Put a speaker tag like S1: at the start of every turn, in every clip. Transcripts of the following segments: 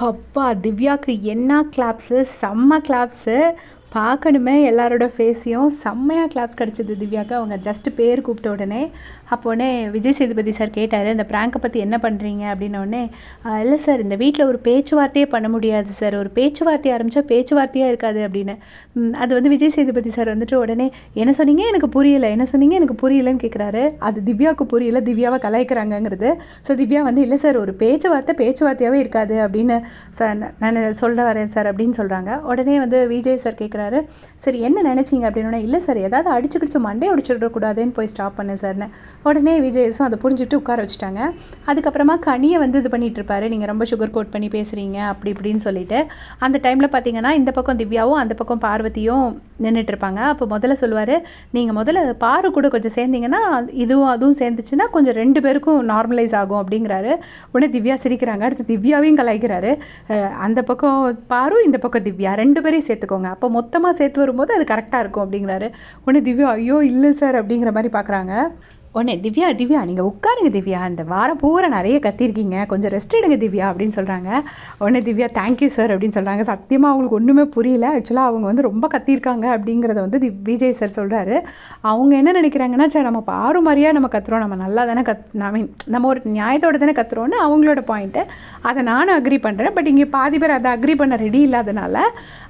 S1: அப்பா திவ்யாவுக்கு என்ன கிளாப்ஸு செம்ம கிளாப்ஸு பார்க்கணுமே எல்லாரோட ஃபேஸையும் செம்மையாக கிளாப்ஸ் கிடச்சிது திவ்யாவுக்கு அவங்க ஜஸ்ட்டு பேர் கூப்பிட்ட உடனே அப்போ உடனே விஜய் சேதுபதி சார் கேட்டார் இந்த ப்ராங்கை பற்றி என்ன பண்ணுறீங்க அப்படின்னோடனே இல்லை சார் இந்த வீட்டில் ஒரு பேச்சுவார்த்தையே பண்ண முடியாது சார் ஒரு பேச்சுவார்த்தை ஆரம்பித்தா பேச்சுவார்த்தையாக இருக்காது அப்படின்னு. அது வந்து விஜய் சேதுபதி சார் வந்துட்டு உடனே என்ன சொன்னீங்க? எனக்கு புரியல. என்ன சொன்னீங்க? எனக்கு புரியலன்னு கேட்குறாரு அது திவ்யாவுக்கு புரியல. திவ்யாவை கலாய்க்கிறாங்கங்கிறது. ஸோ திவ்யா வந்து இல்லை சார் ஒரு பேச்சுவார்த்தை பேச்சுவார்த்தையாகவே இருக்காது அப்படின்னு சார் நான் சொல்ல வரேன் சார் அப்படின்னு சொல்கிறாங்க உடனே வந்து விஜய் சார் கேட்குறாரு சரி என்ன நினச்சிங்க? அப்படின்னா இல்லை சார் ஏதாவது அடிச்சு கிடிச்சு மண்டே அடிச்சுடக்கூடாதுன்னு போய் ஸ்டாப் பண்ணேன் சார்னு உடனே விஜயஸும் அதை புரிஞ்சுட்டு உட்கார வச்சுட்டாங்க. அதுக்கப்புறமா கனியை வந்து இது பண்ணிட்டு இருப்பாரு. நீங்கள் ரொம்ப சுகர் கோட் பண்ணி பேசுகிறீங்க அப்படி இப்படின்னு சொல்லிட்டு. அந்த டைமில் பார்த்தீங்கன்னா இந்த பக்கம் திவ்யாவும் அந்த பக்கம் பார்வதியும் நின்றுட்டு இருப்பாங்க அப்போ முதல்ல சொல்லுவார் நீங்கள் முதல்ல பாரு கூட கொஞ்சம் சேர்ந்தீங்கன்னா இதுவும் அதுவும் சேர்ந்துச்சுன்னா கொஞ்சம் ரெண்டு பேருக்கும் நார்மலைஸ் ஆகும் அப்படிங்கிறாரு. உடனே திவ்யா சிரிக்கிறாங்க. அடுத்து திவ்யாவையும் கலாய்க்கிறாரு. அந்த பக்கம் பாரு இந்த பக்கம் திவ்யா. ரெண்டு பேரையும் சேர்த்துக்கோங்க. அப்போ மொத்தமாக சேர்த்து வரும்போது அது கரெக்டாக இருக்கும் அப்படிங்கிறாரு. உடனே திவ்யா ஐயோ இல்லை சார் அப்படிங்கிற மாதிரி பார்க்குறாங்க உடனே திவ்யா திவ்யா நீங்கள் உட்காருங்க திவ்யா. இந்த வாரம் பூரா நிறைய கத்திருக்கீங்க. கொஞ்சம் ரெஸ்ட் எடுங்க திவ்யா அப்படின்னு சொல்கிறாங்க உடனே திவ்யா தேங்க்யூ சார் அப்படின்னு சொல்கிறாங்க சத்தியமாக அவங்களுக்கு ஒன்றுமே புரியல. ஆக்சுவலாக அவங்க வந்து ரொம்ப கத்திருக்காங்க அப்படிங்கிறத வந்து தி விஜய் சார் சொல்கிறாரு அவங்க என்ன நினைக்கிறாங்கன்னா சரி நம்ம பாரு மாதிரியாக நம்ம கத்துறோம். நம்ம நல்லா தானே கத் ஐ மீன் நம்ம ஒரு நியாயத்தோட தானே கத்துறோன்னு அவங்களோட பாயிண்ட்டு அதை நானும் அக்ரி பண்ணுறேன் பட் இங்கே பாதி பேர் அதை அக்ரி பண்ண ரெடி இல்லாதனால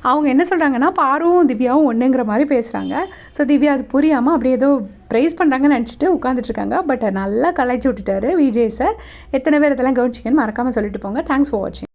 S1: அவங்க என்ன சொல்கிறாங்கன்னா பாருவும் திவ்யாவும் ஒன்றுங்கிற மாதிரி பேசுகிறாங்க ஸோ திவ்யா அது புரியாமல் அப்படியே ஏதோ ப்ரைஸ் பண்ணுறாங்கன்னு நினச்சிட்டு உட்காந்துட்டு இருக்காங்க. பட் நல்லா கலாய்ச்சி விட்டுட்டாரு விஜய் சார் எத்தனை பேர் இதெல்லாம் கவனிச்சிங்கன்னு மறக்காமல் சொல்லிட்டு போங்க. தேங்க்ஸ் ஃபார் வாட்சிங்